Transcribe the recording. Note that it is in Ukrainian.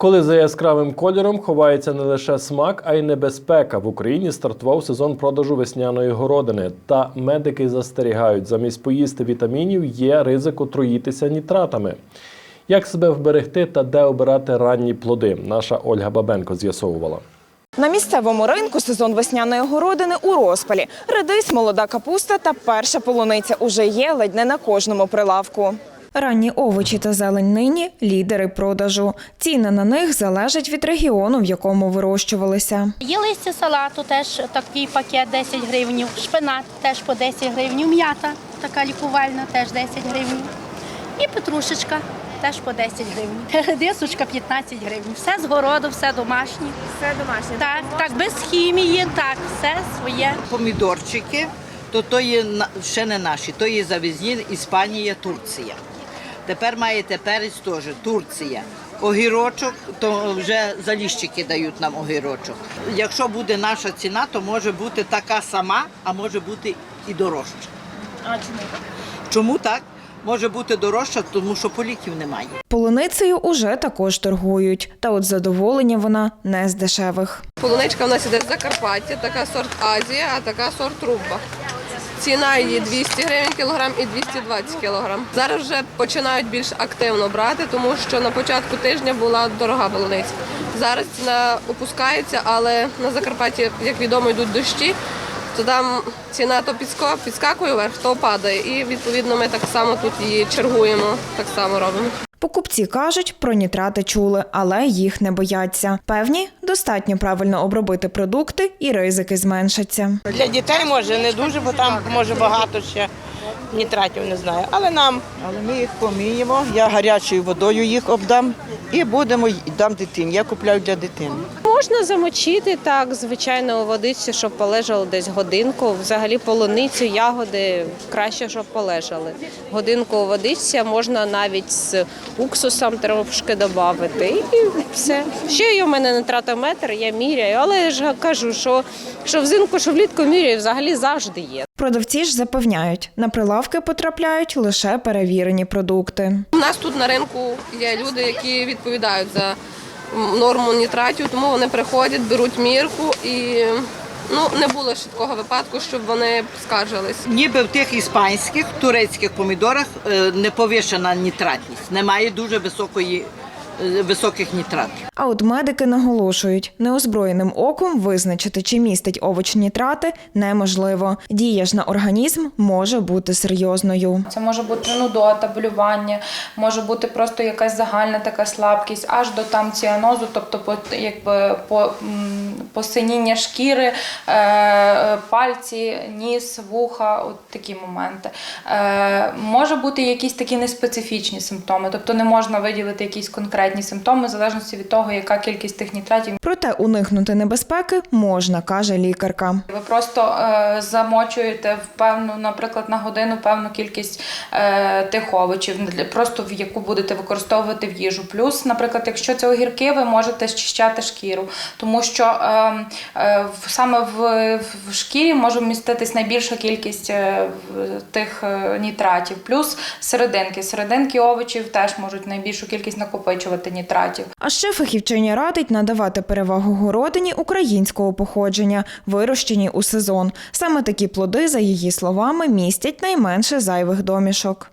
Коли за яскравим кольором ховається не лише смак, а й небезпека. В Україні стартував сезон продажу весняної городини. Та медики застерігають, замість поїсти вітамінів є ризик отруїтися нітратами. Як себе вберегти та де обирати ранні плоди? Наша Ольга Бабенко з'ясовувала. На місцевому ринку сезон весняної городини у розпалі. Редис, молода капуста та перша полуниця уже є ледь не на кожному прилавку. Ранні овочі та зелень нині – лідери продажу. Ціни на них залежать від регіону, в якому вирощувалися. Є листя салату, теж такий пакет 10 гривень, шпинат теж по 10 гривень, м'ята така лікувальна, теж 10 гривень. І петрушечка теж по 10 гривень. Редисочка 15 гривень. Все з городу, все домашнє. Все домашнє. Так, так, без хімії, так, все своє. помідорчики, то то є на- ще не наші, то є завезні Іспанія, Турція. Тепер маєте перець теж Турція. Огірочок, то вже заліщики дають нам огірочок. Якщо буде наша ціна, то може бути така сама, а може бути і дорожча. А чому так? Чому так? Може бути дорожча, тому що поліків немає. Полуницею уже також торгують. Та от задоволення вона не з дешевих. Полуничка у нас іде з Закарпаття, така сорт Азія, а така сорт Рубба. Ціна її 200 гривень кілограм і 220 кілограм. Зараз вже починають більш активно брати, тому що на початку тижня була дорога полуниця. Зараз ціна опускається, але на Закарпатті, як відомо, йдуть дощі, то там ціна то підскакує вверх, то падає. І відповідно ми так само тут її чергуємо, так само робимо. Покупці кажуть, про нітрати чули, але їх не бояться. Певні, достатньо правильно обробити продукти і ризики зменшаться. Для дітей може не дуже, бо там може багато ще нітратів, не знаю. Але нам Але ми їх поміємо, я гарячою водою їх обдам і будемо й- дам дитині. Я купляю для дитини. Можна замочити так, звичайно, у водичці, щоб полежало десь годинку. Взагалі полуницю, ягоди краще, щоб полежали. Годинку у водичці, а можна навіть з уксусом трошки додати. І все. Ще є у мене нитратометр, я міряю, але я ж кажу, що, що взимку, що влітку міряю, взагалі завжди є. Продавці ж запевняють, на прилавки потрапляють лише перевірені продукти. У нас тут на ринку є люди, які відповідають за норму нітратів, тому вони приходять, беруть мірку і ну не було ще такого випадку, щоб вони скаржились. Ніби в тих іспанських, турецьких помідорах е, не повишена нітратність, немає дуже високої, високих нітратів. А от медики наголошують, неозброєним оком визначити, чи містить овоч нітрати, неможливо. Дія ж на організм може бути серйозною. Це може бути нудота, болювання, може бути просто якась загальна така слабкість, аж до там ціанозу, тобто по, якби, по, посиніння шкіри, е, пальці, ніс, вуха, от такі моменти. Е, може бути якісь такі неспецифічні симптоми, тобто не можна виділити якісь конкретні симптоми в залежності від того, яка кількість тих нітратів Проте уникнути небезпеки можна, каже лікарка. ви просто е, замочуєте в певну, наприклад, на годину певну кількість е, тих овочів, просто в яку будете використовувати в їжу. Плюс, наприклад, якщо це огірки, ви можете щищати шкіру, тому що е, саме в, шкірі може вміститись найбільша кількість тих нітратів. Плюс серединки. Серединки овочів теж можуть найбільшу кількість накопичувати нітратів. А ще фахівчиня радить надавати перевагу городині українського походження, вирощеній у сезон. Саме такі плоди, за її словами, містять найменше зайвих домішок.